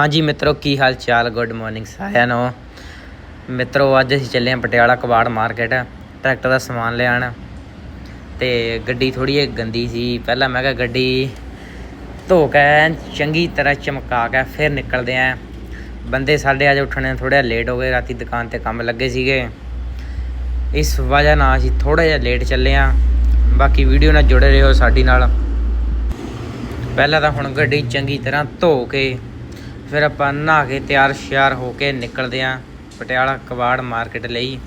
ਹਾਂਜੀ ਮਿੱਤਰੋ, ਕੀ ਹਾਲ ਚਾਲ? ਗੁੱਡ ਮਾਰਨਿੰਗ ਸਾਰਿਆਂ ਨੂੰ। ਮਿੱਤਰੋ, ਅੱਜ ਅਸੀਂ ਚੱਲੇ ਹਾਂ ਪਟਿਆਲਾ ਕਬਾੜ ਮਾਰਕੀਟ, ਟਰੈਕਟਰ ਦਾ ਸਮਾਨ ਲੈਣ। ਤੇ ਗੱਡੀ ਥੋੜੀ ਜਿਹੀ ਗੰਦੀ ਸੀ। ਪਹਿਲਾਂ ਮੈਂ ਕਿਹਾ ਗੱਡੀ ਧੋ ਕੇ, ਚੰਗੀ ਤਰ੍ਹਾਂ ਚਮਕਾ ਕੇ ਫਿਰ ਨਿਕਲਦੇ ਆਂ ਬੰਦੇ ਸਾਡੇ ਅੱਜ ਉੱਠਣੇ ਥੋੜਾ ਲੇਟ ਹੋ ਗਏ। ਰਾਤੀ ਦੁਕਾਨ ਤੇ ਕੰਮ ਲੱਗੇ ਸੀਗੇ। ਇਸ ਵਜ੍ਹਾ ਨਾਲ ਅਸੀਂ ਥੋੜਾ ਜਿਹਾ ਲੇਟ ਚੱਲੇ ਆਂ ਬਾਕੀ ਵੀਡੀਓ ਨਾਲ ਜੁੜੇ ਰਹੋ ਸਾਡੀ ਨਾਲ। ਪਹਿਲਾਂ ਤਾਂ ਹੁਣ ਗੱਡੀ ਚੰਗੀ ਤਰ੍ਹਾਂ ਧੋ ਕੇ ਫਿਰ ਆਪਾਂ ਨਹਾ ਕੇ ਤਿਆਰ ਸ਼ਿਆਰ ਹੋ ਕੇ ਨਿਕਲਦੇ ਆਂ ਪਟਿਆਲਾ ਕਬਾੜ ਮਾਰਕੀਟ ਲਈ।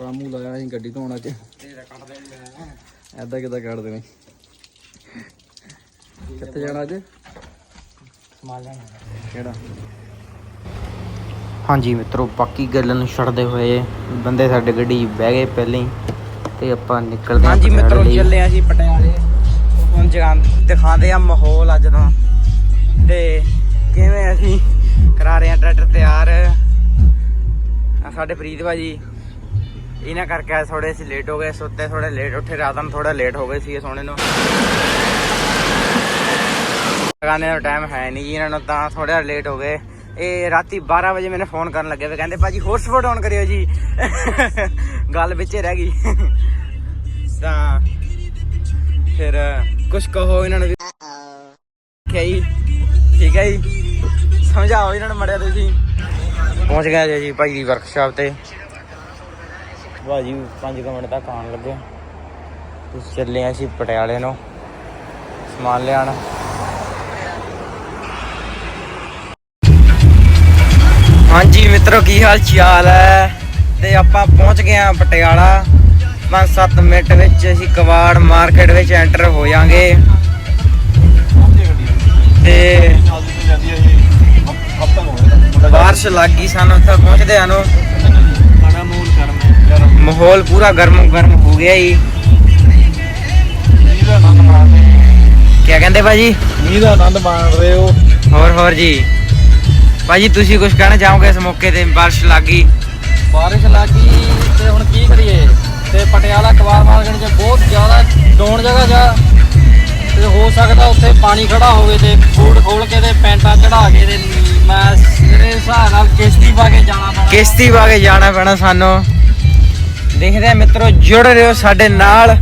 ਰਾਮੂ ਲਾਇਆ ਅਸੀਂ ਗੱਡੀ ਧੋਣ ਅੱਜ। ਐਦਾਂ ਕਿਦਾਂ ਕੱਢ ਦੇਣੇ? ਕਿੱਥੇ ਜਾਣਾ ਅੱਜ? ਸਮਾਨ ਲੈਣਾ। ਕਿਹੜਾ? ਹਾਂਜੀ ਮਿੱਤਰੋ ਬਾਕੀ ਗੱਲ ਨੂੰ ਛੱਡਦੇ ਹੋਏ ਬੰਦੇ ਸਾਡੇ ਗੱਡੀ ਬਹਿ ਗਏ ਪਹਿਲਾਂ ਹੀ ਤੇ ਆਪਾਂ ਨਿਕਲਦੇ ਹਾਂ ਹਾਂਜੀ ਮਿੱਤਰੋ। ਚੱਲੇ ਆ ਜੀ ਪਟਿਆਲੇ। ਹੁਣ ਜਗਾਂ ਦਿਖਾਉਂਦੇ ਆ ਮਾਹੌਲ ਅੱਜ ਦਾ। ਤੇ ਕਿਵੇਂ ਅਸੀਂ ਕਰਾ ਰਹੇ ਆ ਟਰੈਕਟਰ ਤਿਆਰ? ਆ ਸਾਡੇ ਪ੍ਰੀਤ ਭਾਜੀ ਇਹਨਾਂ ਕਰਕੇ ਥੋੜੇ ਅਸੀਂ ਲੇਟ ਹੋ ਗਏ ਸੁੱਤੇ ਥੋੜੇ ਲੇਟ ਉੱਠੇ ਰਾਤ ਨੂੰ ਥੋੜਾ ਲੇਟ ਹੋ ਗਏ ਸੀ ਸੋਣੇ ਨੂੰ। ਲਗਾਣੇ ਦਾ ਟਾਈਮ ਹੈ ਨਹੀਂ ਜੀ ਇਹਨਾਂ ਨੂੰ ਤਾਂ ਥੋੜਾ ਲੇਟ ਹੋ ਗਏ। ਇਹ ਰਾਤੀ 12 ਵਜੇ ਮੈਨੂੰ ਫੋਨ ਕਰਨ ਲੱਗੇ। ਵੇ ਕਹਿੰਦੇ, ਭਾਜੀ ਹੌਟਸਪੌਟ ਔਨ ਕਰਿਓ ਜੀ। ਗੱਲ ਵਿੱਚੇ ਰਹਿ ਗਈ। ਤਾਂ ਫਿਰ ਕੁਝ ਕਹੋ ਇਹਨਾਂ ਨੂੰ ਵੀ। ਕਿਹਾ ਜੀ, ਠੀਕ ਹੈ ਜੀ। ਸਮਝਾਓ ਇਹਨਾਂ ਨੂੰ ਮੜਿਆ ਤੁਸੀਂ। ਪਹੁੰਚ ਗਏ ਜੀ ਭਾਈ ਦੀ ਵਰਕਸ਼ਾਪ ਤੇ। ਭਾਜੀ 5 ਮਿੰਟ ਤੱਕ ਆਉਣ ਲੱਗੇ। ਤੁਸੀਂ ਚੱਲੇ ਆ ਅਸੀਂ ਪਟਿਆਲੇ ਨੂੰ। ਸਮਾਨ ਲਿਆਣ ਹਾਂਜੀ ਮਿੱਤਰੋ ਕੀ ਹਾਲ ਚਾਲ ਹੈ? ਤੇ ਆਪਾਂ ਪਹੁੰਚ ਗਏ ਆ ਪਟਿਆਲਾ। 5-7 ਮਿੰਟ ਵਿੱਚ ਅਸੀਂ ਕਵਾੜ ਮਾਰਕੀਟ ਵਿੱਚ ਐਂਟਰ ਹੋ ਜਾਾਂਗੇ ਤੇ ਬਾਰਿਸ਼ ਲੱਗ ਗਈ ਸਾਨੂੰ ਉੱਥੇ ਪਹੁੰਚਦੇ ਨੂੰ। ਮੂਲ ਕਰਨਾ ਮਾਹੌਲ ਪੂਰਾ ਗਰਮ ਗਰਮ ਹੋ ਗਿਆ ਜੀ। ਕੀ ਕਹਿੰਦੇ ਭਾਜੀ? ਮੀਂਹ ਦਾ ਆਨੰਦ ਮਾਣ ਰਹੇ ਹੋ। ਹੋਰ ਹੋਰ ਜੀ। ਭਾਜੀ ਤੁਸੀਂ ਕੁਝ ਕਹਿਣਾ ਚਾਹੋਗੇ ਇਸ ਮੌਕੇ ਤੇ? ਬਾਰਿਸ਼ ਲੱਗ। ਗਈ ਬਾਰਿਸ਼ ਲੱਗੀ ਤੇ ਹੁਣ ਕੀ ਕਰੀਏ? ਤੇ ਪਟਿਆਲਾ ਕਵਾਰ ਮਾਰਕੀਟ 'ਚ ਬਹੁਤ ਜ਼ਿਆਦਾ ਡੋਣ ਜਗ੍ਹਾ ਜਾ। ਤੇ ਹੋ ਸਕਦਾ ਉੱਥੇ ਪਾਣੀ ਖੜਾ ਹੋਵੇ ਤੇ ਬੂਟ ਖੋਲ ਕੇ ਤੇ ਪੈਂਟਾਂ ਚੜਾ ਕੇ ਤੇ ਮੈਂ ਮੇਰੇ ਹਿਸਾਬ ਨਾਲ ਕਿਸ਼ਤੀ ਪਾ ਕੇ ਜਾਣਾ ਪੈਣਾ। ਕਿਸ਼ਤੀ ਪਾ ਕੇ ਜਾਣਾ ਪੈਣਾ ਸਾਨੂੰ। ਦੇਖਦੇ ਆ ਮਿੱਤਰੋ ਜੁੜ ਰਹੋ ਸਾਡੇ ਨਾਲ।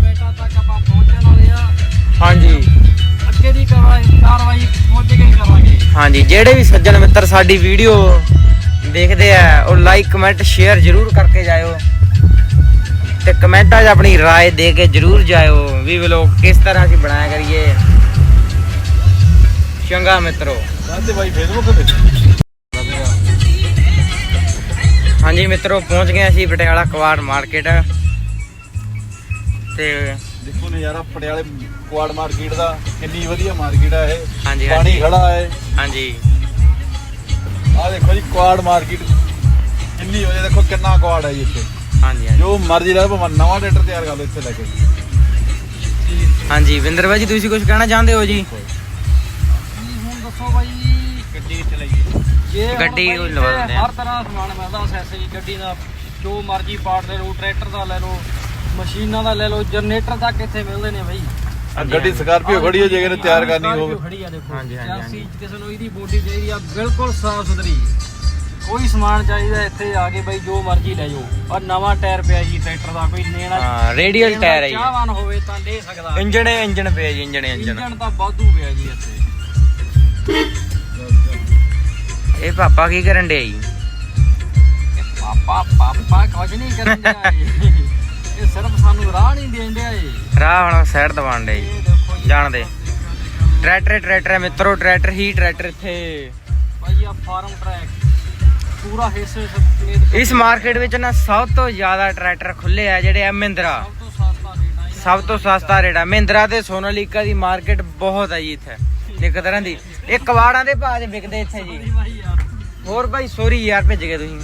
ਹਾਂਜੀ। ਅੱਗੇ ਦੀ ਕਾਰਵਾਈ ਪਹੁੰਚ ਹੀ ਕਰਾਂਗੇ। ਹਾਂਜੀ ਜਿਹੜੇ ਵੀ ਸੱਜਣ ਮਿੱਤਰ ਸਾਡੀ ਵੀਡੀਓ ਦੇਖਦੇ ਆ ਉਹ ਲਾਈਕ ਕਮੈਂਟ ਸ਼ੇਅਰ ਜਰੂਰ ਕਰਕੇ ਜਾਇਓ ਤੇ ਕਮੈਂਟਾਂ 'ਚ ਆਪਣੀ رائے ਦੇ ਕੇ ਜਰੂਰ ਜਾਇਓ ਵੀ ਵਲੋਗ ਕਿਸ ਤਰ੍ਹਾਂ ਅਸੀਂ ਬਣਾਇਆ ਕਰੀਏ ਚੰਗਾ ਮਿੱਤਰੋ ਰਾਤੇ ਬਾਈ ਫੇਸਬੁੱਕ ਤੇ ਹਾਂਜੀ ਮਿੱਤਰੋ ਪਹੁੰਚ ਗਏ ਅਸੀਂ ਪਟਿਆਲਾ ਕਵਾੜ ਮਾਰਕੀਟ ਤੇ ਦੇਖੋ ਨਜ਼ਾਰਾ ਪਟਿਆਲੇ ਕੁਆੜ ਮਾਰਕੀਟ ਦਾ ਕਿੰਨੀ ਵਧੀਆ ਮਾਰਕੀਟ ਆ ਇਹ। ਹਾਂਜੀ, ਪਾਣੀ ਹਾਂਜੀ। ਖੜਾ ਹੈ। ਹਾਂਜੀ। ਆ ਦੇਖੋ ਜੀ ਕੁਆੜ ਮਾਰਕੀਟ। ਕਿੰਨੀ ਹੋ ਦੇਖੋ ਕਿੰਨਾ ਕੁਆੜ ਹੈ ਜੀ ਇੱਥੇ। ਹਾਂਜੀ ਹਾਂਜੀ। ਜੋ ਮਰਜ਼ੀ ਲੈ ਭਾਵੇਂ ਨਵਾਂ ਟਰੈਕਟਰ ਤਿਆਰ ਕਰ ਲਓ ਇੱਥੇ ਲੈ ਕੇ। ਹਾਂਜੀ ਵਿੰਦਰ ਭਾਈ ਜੀ ਤੁਸੀਂ ਕੁਝ ਕਹਿਣਾ ਚਾਹੁੰਦੇ ਹੋ ਜੀ? ਹੁਣ ਦੱਸੋ ਬਾਈ ਗੱਡੀ ਕਿੱਥੇ ਲਈਏ? ਜੇ ਹੁਣ ਗੱਡੀ ਬਾਈ ਉਹ ਲਵਾ ਇੱਥੇ ਦਿੰਦੇ ਆ। ਹਰ ਤਰ੍ਹਾਂ ਦਾ ਸਮਾਨ ਮਿਲਦਾ ਅਸੈਸਰੀ ਗੱਡੀ ਦਾ ਜੋ ਮਰਜ਼ੀ ਪਾਰਟ ਲੈ ਲਓ ਟਰੈਕਟਰ ਦਾ ਲੈ ਲਓ। ਮਸ਼ੀਨਾਂ ਦਾ ਲੈ ਲਓ ਜਨਰੇਟਰ ਤੱਕ ਇੱਥੇ ਮਿਲਦੇ ਨੇ ਬਾਈ। ਗੱਡੀ ਸਕਾਰਪੀਓ ਖੜੀ ਹੈ ਜੇ ਕਿਨੇ ਤਿਆਰ ਕਰਨੀ ਹੋਵੇ। ਖੜੀ ਆ ਦੇਖੋ। ਹਾਂਜੀ ਹਾਂਜੀ, ਹਾਂਜੀ। ਕਿਸੇ ਨੂੰ ਇਹਦੀ ਬੋਡੀ ਚਾਹੀਦੀ ਆ ਬਿਲਕੁਲ ਸਾਫ਼ ਸੁਥਰੀ। ਕੋਈ ਸਮਾਨ ਚਾਹੀਦਾ ਇੱਥੇ ਆ ਕੇ ਬਾਈ ਜੋ ਮਰਜ਼ੀ ਲੈ ਜਾਓ। ਔਰ ਨਵਾਂ ਟਾਇਰ ਪਿਆ ਜੀ ਟਰੈਕਟਰ ਦਾ ਕੋਈ ਨੇਣਾ ਹਾਂ ਰੇਡੀਅਲ ਟਾਇਰ ਹੈ ਜੀ। ਚਾਹਵਾਨ ਹੋਵੇ ਤਾਂ ਲੈ ਸਕਦਾ। ਇੰਜਣ ਇੰਜਣ ਪਿਆ ਜੀ ਇੰਜਣ ਇੰਜਣ। ਇੰਜਣ ਤਾਂ ਵਾਧੂ ਪਿਆ ਜੀ ਇੱਥੇ। ਇਹ ਪਾਪਾ ਕੀ ਕਰਨ ਡੇ ਜੀ? ਪਾਪਾ ਪਾਪਾ ਕੁਝ ਨਹੀਂ ਕਰਨ ਇਹ ਇਹ ਸਿਰਫ ਰਾਹ ਹੁਣ ਸਾਈਡ ਦਵਾਣ ਡੇ ਜਾਣ ਦੇ। ਟਰੈਕਟਰ ਟਰੈਕਟਰ ਹੈ ਮਿੱਤਰੋ ਟਰੈਕਟਰ ਹੀ ਟਰੈਕਟਰ ਇੱਥੇ। ਭਾਈ ਆ ਫਾਰਮ ਟਰੈਕ। ਪੂਰਾ ਹਿੱਸੇ ਇਸ ਮਾਰਕੀਟ ਵਿੱਚ ਨਾ ਸਭ ਤੋਂ ਜ਼ਿਆਦਾ ਟਰੈਕਟਰ ਖੁੱਲੇ ਆ ਜਿਹੜੇ ਆ ਮਹਿੰਦਰਾ। ਸਭ ਤੋਂ ਸਸਤਾ ਰੇਟ ਆ ਆ। ਮਹਿੰਦਰਾ ਤੇ ਸੋਨਾਲੀਕਾ ਦੀ ਮਾਰਕੀਟ ਬਹੁਤ ਹੈ ਜੀ ਇੱਥੇ। ਇੱਕ ਤਰ੍ਹਾਂ ਦੀ। ਇਹ ਕਵਾੜਾਂ ਦੇ ਭਾਅ 'ਚ ਵਿਕਦੇ ਇੱਥੇ ਜੀ। ਹੋਰ ਭਾਈ ਸੋਰੀ ਯਾਰ ਭੇਜ ਗਏ ਤੁਸੀਂ।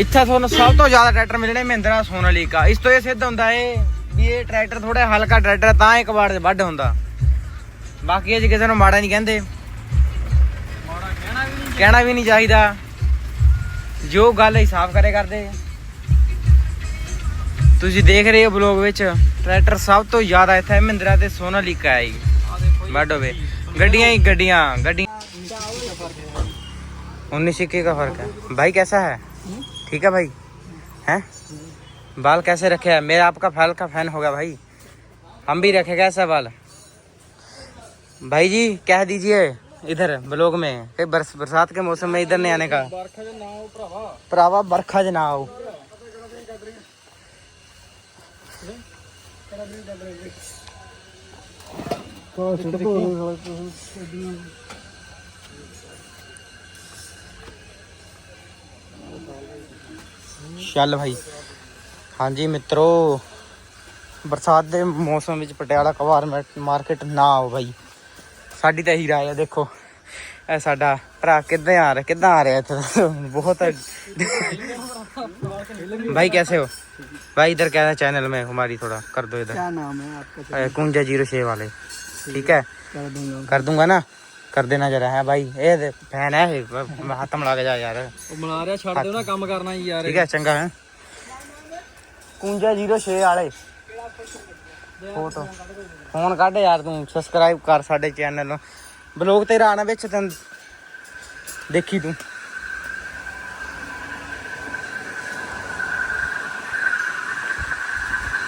ਇੱਥੇ ਤੁਹਾਨੂੰ ਸਭ ਤੋਂ ਜ਼ਿਆਦਾ ਟਰੈਕਟਰ ਮਿਲਣੇ ਮਹਿੰਦਰਾ ਸੋਨਾਲੀਕਾ। ਇਸ ਤੋਂ ਇਹ ਸਿੱਧ ਹੁੰਦਾ ਏ ਵੀ ਇਹ ਟਰੈਕਟਰ ਥੋੜਾ ਹਲਕਾ ਟਰੈਕਟਰ ਤਾਂ ਇੱਕ ਵਾਰ ਦੇ ਵੱਢ ਹੁੰਦਾ। ਬਾਕੀ ਇਹ ਕਿਸੇ ਨੂੰ ਮਾੜਾ ਨਹੀਂ ਕਹਿੰਦੇ। ਕਹਿਣਾ ਵੀ ਨਹੀਂ ਚਾਹੀਦਾ। ਜੋ ਗੱਲ ਹਿਸਾਬ ਕਰੇ ਕਰਦੇ। ਤੁਸੀਂ ਦੇਖ ਰਹੇ ਹੋ ਬਲੌਗ ਵਿੱਚ, ਟਰੈਕਟਰ ਸਭ ਤੋਂ ਜ਼ਿਆਦਾ ਇੱਥੇ ਮਹਿੰਦਰਾ ਤੇ ਸੋਨਾਲੀਕਾ ਹੈ ਵੱਢ ਹੋਵੇ। ਗੱਡੀਆਂ ਹੀ ਗੱਡੀਆਂ ਗੱਡੀਆਂ। 19 ਸਿੱਕੇ ਦਾ ਫ਼ਰਕ ਹੈ? ਭਾਈ ਕਿਹਦਾ ਹੈ? ठीक है भाई? हैं? बाल कैसे रखे हैं? मेरा आपका फल का फ़ैन होगा भाई। हम भी रखेगा ऐसा बाल। भाई जी कह दीजिए इधर ब्लॉग में कई बरस बरसात के मौसम में इधर नहीं आने का। प्रावा बरखा ज ना आओ तो, तो ਚੱਲ ਭਾਈ ਹਾਂਜੀ ਮਿੱਤਰੋ ਬਰਸਾਤ ਦੇ ਮੌਸਮ ਵਿੱਚ ਪਟਿਆਲਾ ਕਵਾਰ ਮਾਰਕੀਟ ਨਾ ਆਓ ਭਾਈ ਸਾਡੀ ਤਾਂ ਇਹੀ ਰਾਏ ਆ ਦੇਖੋ ਇਹ ਸਾਡਾ ਭਰਾ ਕਿੱਦਾਂ ਆ ਰਿਹਾ ਕਿੱਦਾਂ ਆ ਰਿਹਾ ਇੱਥੇ ਬਹੁਤ भाई कैसे हो भाई इधर क्या है चैनल में हमारी थोड़ा कर दो इधर क्या नाम है आपका अ, कुंजा जीरो छः वाले ठीक है कर दूंगा कर दूंगा ना ਕਰ ਦੇਣਾ ਜਰਾ ਹੈ ਬਾਈ ਇਹ ਫੈਨ ਹੈ ਇਹ ਹੱਥ ਮਿਲਾ ਕੇ ਜਾ ਯਾਰ ਉਹ ਮਿਲਾ ਰਿਹਾ ਛੱਡ ਦੇ ਨਾ ਕੰਮ ਕਰਨਾ ਹੀ ਯਾਰ ਠੀਕ ਹੈ ਚੰਗਾ ਹੈ ਕੁੰਜਾ 06 ਵਾਲੇ ਫੋਟੋ ਫੋਨ ਕੱਢ ਯਾਰ ਤੂੰ ਸਬਸਕ੍ਰਾਈਬ ਕਰ ਸਾਡੇ ਚੈਨਲ ਨੂੰ ਬਲੌਗ ਤੇਰਾ ਆਣਾ ਵਿੱਚ ਤੈਨੂੰ ਦੇਖੀ ਤੂੰ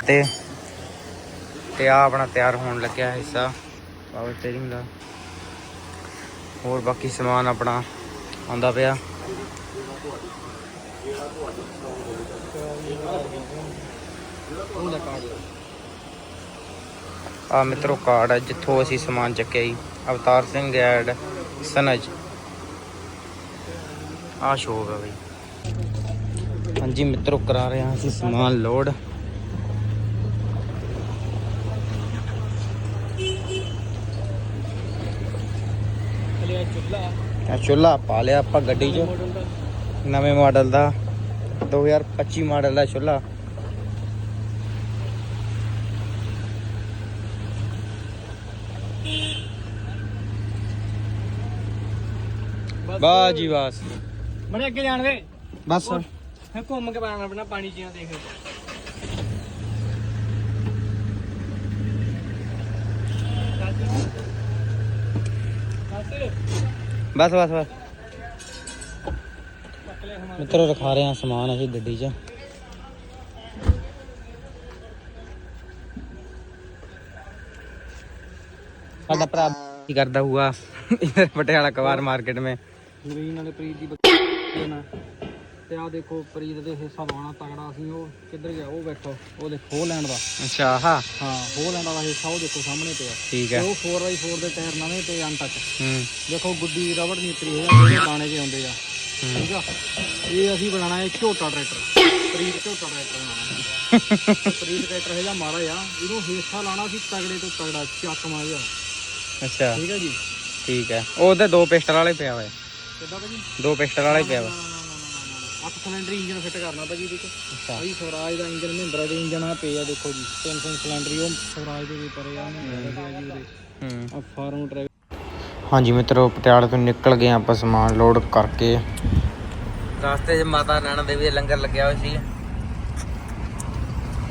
ਤੇ ਤੇ ਆ ਆਪਣਾ ਤਿਆਰ ਹੋਣ ਲੱਗਿਆ ਹਿੱਸਾ ਪਾਵਰ ਸਟੀਅਰਿੰਗ ਦਾ ਹੋਰ ਬਾਕੀ ਸਮਾਨ ਆਪਣਾ ਆਉਂਦਾ ਪਿਆ। ਉਹ ਲੈ ਕਾਰਡ ਆ ਮਿੱਤਰੋ ਕਾਰਡ ਹੈ, ਜਿੱਥੋਂ ਅਸੀਂ ਸਮਾਨ ਚੱਕਿਆ ਜੀ। ਅਵਤਾਰ ਸਿੰਘ ਗੈਡ ਸਨਜ। ਆ ਸ਼ੋਅ ਹੈ ਬਈ। ਹਾਂਜੀ ਮਿੱਤਰੋ, ਕਰਾ ਰਹੇ ਹਾਂ ਅਸੀਂ ਸਮਾਨ ਲੋਡ। ਚੁੱਲਾ ਆ ਚੁੱਲਾ ਪਾ ਲਿਆ ਆਪਾਂ ਗੱਡੀ 'ਚ। ਮਾਡਲ ਦਾ ਨਵੇਂ ਮਾਡਲ ਦਾ 2025 ਮਾਡਲ ਦਾ ਚੁੱਲਾ ਵਾਹ ਜੀ ਵਾਹ। ਮਨੇ ਅੱਗੇ ਜਾਣ ਦੇ। ਬਸ। ਫੇ ਘੁੰਮ ਕੇ ਪਾਣਾ ਆਪਣਾ ਪਾਣੀ ਜੀਆਂ ਦੇਖ ਬਸ ਬਸ ਬਸ। ਮਿੱਤਰੋ ਰਖਾ ਰਹੇ ਹਾਂ ਸਮਾਨ ਅਸੀਂ ਗੱਡੀ 'ਚ। ਸਾਡਾ ਭਰਾ ਕੀ ਕਰਦਾ ਹੁਆ ਇਧਰ ਪਟਿਆਲਾ ਕਵਾਰ ਮਾਰਕੀਟ में ਜ਼ਮੀਨ ਵਾਲੇ ਪ੍ਰੀਤ ਦੀ ਬੱਚੀ ਨਾ ਤੇ ਆ ਦੇਖੋ ਪ੍ਰੀਤ ਦੇ ਹਿੱਸਾ ਲਾਉਣਾ ਤਗੜਾ ਸੀ ਉਹ। ਕਿੱਧਰ ਗਿਆ? ਉਹ ਬੈਠੋ ਉਹ ਦੇਖੋ ਹੋ ਲੈਣ ਦਾ। ਅੱਛਾ ਹਾਂ ਹਾਂ ਹੋ ਲੈਣ ਵਾਲਾ ਹਿੱਸਾ ਉਹ ਦੇਖੋ ਸਾਹਮਣੇ ਪਿਆ। ਠੀਕ ਹੈ। ਉਹ 4x4 ਦੇ ਟਾਇਰ ਨਵੇਂ ਤੇ ਅਨਟੱਚ ਹੂੰ। ਦੇਖੋ ਗੁੱਡੀ ਰਬੜ ਨਹੀਂ ਉਤਰੀ ਹੈ ਜਿਹੜੇ ਦਾਣੇ ਜੇ ਆਉਂਦੇ ਆ। ਹੂੰ। ਠੀਕ ਆ? ਇਹ ਅਸੀਂ ਬਣਾਣਾ ਹੈ ਝੋਟਾ ਟਰੈਕਟਰ। ਪ੍ਰੀਤ ਝੋਟਾ ਟਰੈਕਟਰ ਬਣਾਉਣਾ। ਪ੍ਰੀਤ ਟਰੈਕਟਰ ਹੈਗਾ ਮਾਰਾ ਆ ਇਹਨੂੰ ਹਿੱਸਾ ਲਾਣਾ ਸੀ ਤਗੜੇ ਤੋਂ ਤਗੜਾ ਚੱਕ ਮਾਰਿਆ ਅੱਛਾ। ਠੀਕ ਹੈ ਜੀ? ਠੀਕ ਹੈ। ਉਹਦੇ ਦੋ ਪਿਸਟਲ ਵਾਲੇ ਪਿਆ ਹੋਇਆ। ਕਿੱਦਾਂ ਭਾਜੀ? ਦੋ ਪਿਸਟਲ ਵਾਲੇ ਪਿਆ ਵਾ 8 ਸਿਲੰਡਰ ਇੰਜਨ ਫਿੱਟ ਕਰਨਾ ਭਾਜੀ ਇਹਦੇ ਚ। ਅੱਛਾ। ਭਾਈ ਸਵਰਾਜ ਦਾ ਇੰਜਨ ਮਹਿੰਦਰਾ ਦੇ ਇੰਜਨ ਆ ਪਏ ਆ ਦੇਖੋ ਜੀ। 300 ਸਿਲੰਡਰ ਉਹ ਸਵਰਾਜ ਦੇ ਵੀ ਪਰੇ ਆ ਉਹਨੇ ਪਏ ਆ ਜੀ ਉਹਦੇ। ਹੂੰ। ਆ ਫਾਰਮ ਟਰੈਕ। ਹਾਂਜੀ ਮਿੱਤਰੋ ਪਟਿਆਲੇ ਤੋਂ ਨਿਕਲ ਗਏ ਆਪਾਂ ਸਮਾਨ ਲੋਡ ਕਰਕੇ। ਰਸਤੇ 'ਚ ਮਾਤਾ ਨੈਣਾ ਦੇਵੀ ਦਾ ਲੰਗਰ ਲੱਗਿਆ ਹੋਇਆ ਸੀ।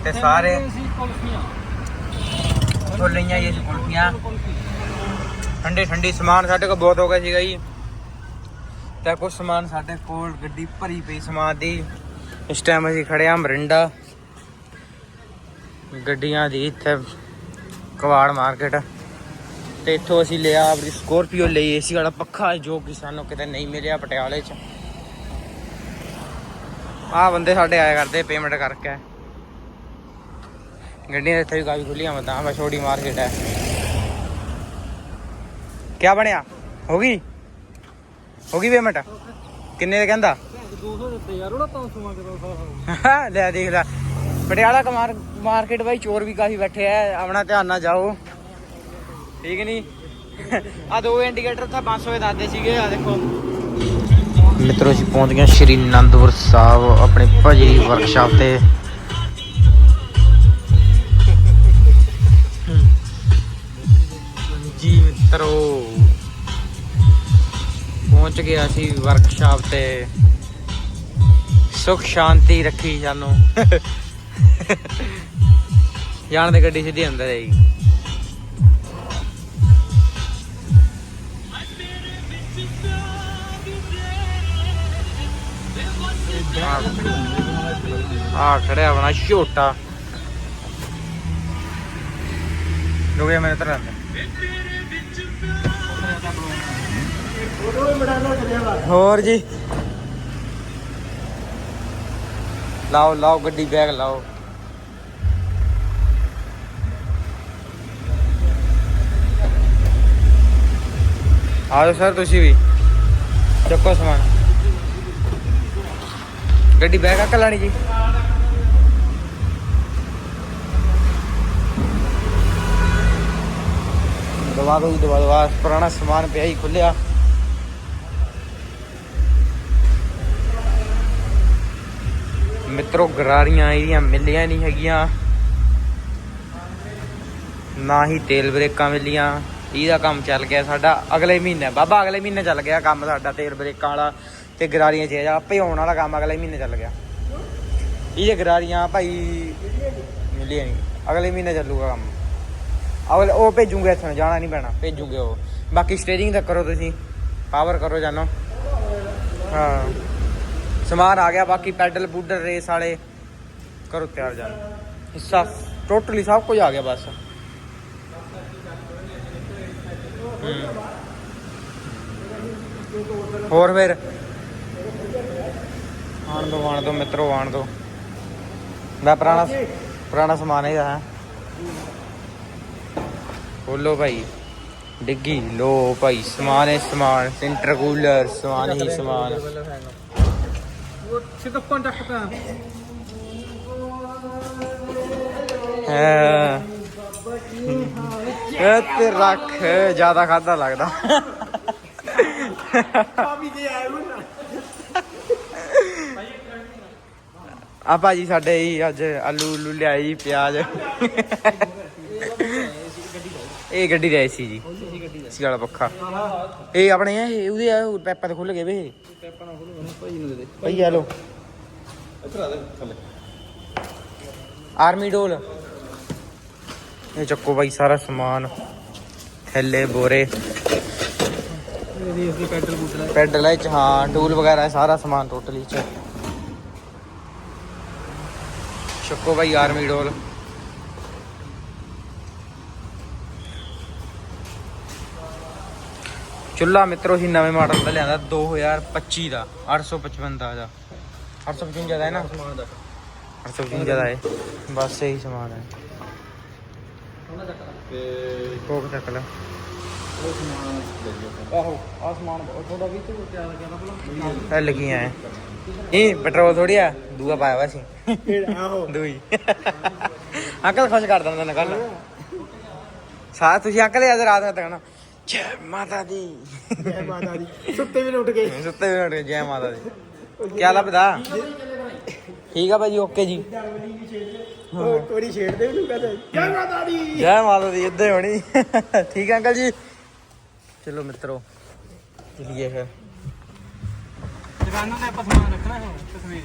ਤੇ ਸਾਰੇ ਉੱਥੋਂ ਲਈਆਂ ਅਸੀਂ ਕੁਲਫੀਆਂ। ਠੰਡੀ ਠੰਡੀ ਸਮਾਨ ਸਾਡੇ ਕੋਲ ਬਹੁਤ ਹੋ ਗਿਆ ਸੀਗਾ ਜੀ। ਤਾਂ ਕੁਝ ਸਮਾਨ ਸਾਡੇ ਕੋਲ ਗੱਡੀ ਭਰੀ ਪਈ ਸਮਾਨ ਦੀ। ਇਸ ਟਾਈਮ ਅਸੀਂ ਖੜੇ ਆ ਮਰਿੰਡਾ। ਗੱਡੀਆਂ ਦੀ ਇੱਥੇ ਕਵਾੜ ਮਾਰਕੀਟ ਤੇ ਇੱਥੋਂ ਅਸੀਂ ਲਿਆ ਆਪਣੀ ਸਕੋਰਪੀਓ ਲਈ ਏਸੀ ਵਾਲਾ ਪੱਖਾ, ਜੋ ਕਿ ਸਾਨੂੰ ਕਿਤੇ ਨਹੀਂ ਮਿਲਿਆ ਪਟਿਆਲੇ 'ਚ। ਆਹ ਬੰਦੇ ਸਾਡੇ ਆਇਆ ਕਰਦੇ ਪੇਮੈਂਟ ਕਰਕੇ। ਗੱਡੀਆਂ ਇੱਥੇ ਵੀ ਕਾਫੀ ਖੁੱਲੀਆਂ ਮਤਾਂ ਬਸ ਛੋਟੀ ਮਾਰਕੀਟ ਹੈ। ਕਿਆ ਬਣਿਆ? ਹੋ ਗਈ? ਹੋ ਗਈ ਪੇਮੈਂਟ ਕਿੰਨੇ ਦਾ ਕਹਿੰਦਾ? 200 ਦਿੱਤੇ ਯਾਰ ਉਹਦਾ 500 ਮੰਗਦਾ ਲੈ ਦੇਖ ਲੈ। ਪਟਿਆਲਾ ਕਮਾਰ ਮਾਰਕੀਟ ਬਾਈ ਚੋਰ ਵੀ ਕਾਫੀ ਬੈਠੇ ਆ। ਆਪਣਾ ਧਿਆਨ ਨਾਲ ਜਾਓ। ਠੀਕ ਨਹੀਂ ਆ ਦੋ ਇੰਡੀਕੇਟਰ ਤਾਂ 500 ਦੇ ਦਾਦੇ ਸੀਗੇ ਆ ਦੇਖੋ। ਮਿੱਤਰੋ ਅਸੀਂ ਪਹੁੰਚ ਗਏ ਸ਼੍ਰੀ ਅਨੰਦਪੁਰ ਸਾਹਿਬ ਆਪਣੇ ਭਾਜੀ ਵਰਕਸ਼ਾਪ ਤੇ। ਜੀ ਮਿੱਤਰੋ। ਪਹੁੰਚ ਗਿਆ ਸੀ ਵਰਕਸ਼ਾਪ ਤੇ। ਸੁਖ ਸ਼ਾਂਤੀ ਰੱਖੀ ਸਾਨੂੰ। ਜਾਣ ਦੇ ਗੱਡੀ ਸਿੱਧੀ ਅੰਦਰ ਆਈ। ਆ ਖੜਿਆ ਆਪਣਾ ਛੋਟਾ। ਰੁਕਿਆ ਮੇਰੇ ਤਰ੍ਹਾਂ। ਹੋਰ ਜੀ। ਲਾਓ ਲਾਓ ਗੱਡੀ ਬੈਗ, ਲਾਓ। ਆਓ ਸਰ, ਤੁਸੀਂ ਵੀ। ਚੱਕੋ ਸਮਾਨ। ਗੱਡੀ ਬੈਗ ਆ ਕਲਾਣੀ ਜੀ। ਦਵਾ ਦੋ ਜੀ, ਦਵਾ ਦੋ। ਪੁਰਾਣਾ ਸਮਾਨ ਪਿਆ ਹੀ ਖੁੱਲਿਆ ਮਿੱਤਰੋ ਗਰਾਰੀਆਂ ਇਹਦੀਆਂ ਮਿਲੀਆਂ ਨਹੀਂ ਹੈਗੀਆਂ। ਨਾ ਹੀ ਤੇਲ ਬ੍ਰੇਕਾਂ ਮਿਲੀਆਂ। ਇਹਦਾ ਕੰਮ ਚੱਲ ਗਿਆ ਸਾਡਾ। ਅਗਲੇ ਮਹੀਨੇ, ਬਾਬਾ, ਅਗਲੇ ਮਹੀਨੇ ਚੱਲ ਗਿਆ ਕੰਮ ਸਾਡਾ ਤੇਲ ਬ੍ਰੇਕਾਂ ਵਾਲਾ ਤੇ ਗਰਾਰੀਆਂ ਚ ਆ। ਭਿਉਣ ਵਾਲਾ ਕੰਮ ਅਗਲੇ ਮਹੀਨੇ ਚੱਲ ਗਿਆ। ਇਹ ਗਰਾਰੀਆਂ ਭਾਈ ਮਿਲੀਆਂ ਨਹੀਂ। ਅਗਲੇ ਮਹੀਨੇ ਚੱਲੂਗਾ ਕੰਮ। ਅਗਲੇ ਉਹ ਭੇਜੂਗੇ ਇੱਥੋਂ ਜਾਣਾ ਨਹੀਂ ਪੈਣਾ। ਭੇਜੂਗੇ ਉਹ। ਬਾਕੀ ਸਟੇਰਿੰਗ ਦਾ ਕਰੋ ਤੁਸੀਂ। ਪਾਵਰ ਕਰੋ ਜਾਨੋ। ਹਾਂ। ਸਮਾਨ ਆ ਗਿਆ, ਬਾਕੀ ਪੈਡਲ ਬੂਡਰ ਰੇਸ ਵਾਲੇ। ਕਰੋ ਤਿਆਰ ਜਾਨ ਹਿੱਸਾ ਟੋਟਲੀ ਸਭ ਕੁਝ ਆ ਗਿਆ ਬਸ। ਹੋਰ ਫਿਰ? ਆਣ ਦੋ ਆਣ ਦੋ, ਮਿੱਤਰੋ, ਆਣ ਦੋ। ਮੈਂ ਪੁਰਾਣਾ ਪੁਰਾਣਾ ਸਮਾਨ ਹੈਗਾ। ਹੈ ਖੋਲੋ ਭਾਈ। ਡਿੱਗੀ। ਲੋ ਭਾਈ, ਸਮਾਨ ਹੈ ਸਮਾਨ। ਇੰਟਰਕੂਲਰ ਸਮਾਨ ਹੀ ਸਮਾਨ। ਸਿੱਧਾ ਕੰਟੈਕਟ ਤਾਂ ਹੈ। ਇਹ ਤੇ ਰੱਖ, ਜ਼ਿਆਦਾ ਖਾਦਾ ਲੱਗਦਾ। ਆ ਭਾਜੀ ਸਾਡੇ ਹੀ ਅੱਜ ਆਲੂ ਉਲੂ ਲਿਆਈ, ਪਿਆਜ਼। ਇਹ ਗੱਡੀ ਦੇ ਸੀ ਜੀ। ਸੀ ਵਾਲਾ ਪੱਖਾ। ਇਹ ਆਪਣੇ ਆ, ਇਹ ਉਹਦੇ ਆ ਪੈਪਾ ਤੇ ਖੁੱਲ ਗਏ ਵੇ। ਭਾਈ ਆ ਲੋ ਆਰਮੀ ਡੋਲ। ਇਹ ਚੱਕੋ ਭਾਈ ਸਾਰਾ ਸਮਾਨ। ਥੈਲੇ, ਬੋਰੇ। ਇਹਦੀ ਪੈਡਲ ਬੂਟਲ ਪੈਡਲ ਹੈ ਚ, ਹਾਂ ਟੂਲ ਵਗੈਰਾ, ਸਾਰਾ ਸਮਾਨ ਟੋਟਲੀ ਚ। ਚੱਕੋ ਭਾਈ ਆਰਮੀ ਡੋਲ। ਚੁੱਲਾ ਮਿੱਤਰੋ ਹੀ ਨਵੇਂ ਮਾਡਲ ਦਾ ਲਿਆਂਦਾ 2025 ਦਾ 855 ਦਾ। ਦਾ 855 ਦਾ ਹੈ ਨਾ? ਸਮਾਨ ਦਾ। 855 ਦਾ ਹੈ। ਬਸ ਇਹੀ ਸਮਾਨ ਹੈ। ਤੇ ਕੋਕ ਚੱਕ ਲੈ ਉਹ ਸਮਾਨ ਆਹੋ ਆ ਸਮਾਨ ਤੁਹਾਡਾ ਵੀ ਤੇ ਕਿਆ ਲੱਗਿਆ ਨਾ ਭਲਾ? ਇਹ ਲੱਗੀਆਂ ਐ। ਇਹ ਪੈਟਰੋਲ ਥੋੜੀ ਆ ਦੂਆ ਪਾਇਆ ਵਾ ਸੀ। ਆਹੋ। ਦੂਈ। ਅੰਕਲ ਖੁਸ਼ ਕਰ ਦਿੰਦਾ ਨਾ ਕੱਲ ਸਾਥ ਤੁਸੀਂ ਅੰਕਲ ਅੱਜ ਰਾਤ ਨੂੰ। ਤੱਕਣਾ ਜੈ ਮਾਤਾ ਦੀ। ਜੈ ਮਾਤਾ ਦੀ। ਸੁੱਤੇ ਵੀ ਉੱਠ ਗਏ ਸੁੱਤੇ ਵੀ ਉੱਠ ਗਏ, ਜੈ ਮਾਤਾ ਦੀ। ਕੀ ਲੱਭਦਾ? ਠੀਕ ਆ ਭਾਜੀ ਓਕੇ ਜੀ। ਉਹ ਕੋਰੀ ਛੇੜਦੇ ਵੀ ਨੂੰ ਕਹਦੇ ਜੈ ਮਾਤਾ ਦੀ। ਜੈ ਮਾਤਾ ਦੀ ਇੱਦਾਂ ਹੀ ਹੋਣੀ। ਠੀਕ ਆ ਅੰਕਲ ਜੀ? ਚਲੋ ਮਿੱਤਰੋ ਚਲੀਏ ਫਿਰ। ਦੁਕਾਨਾਂ ਤੇ ਆਪਾਂ ਸਮਾਨ ਰੱਖਣਾ ਹੈ ਤਸਵੀਰ।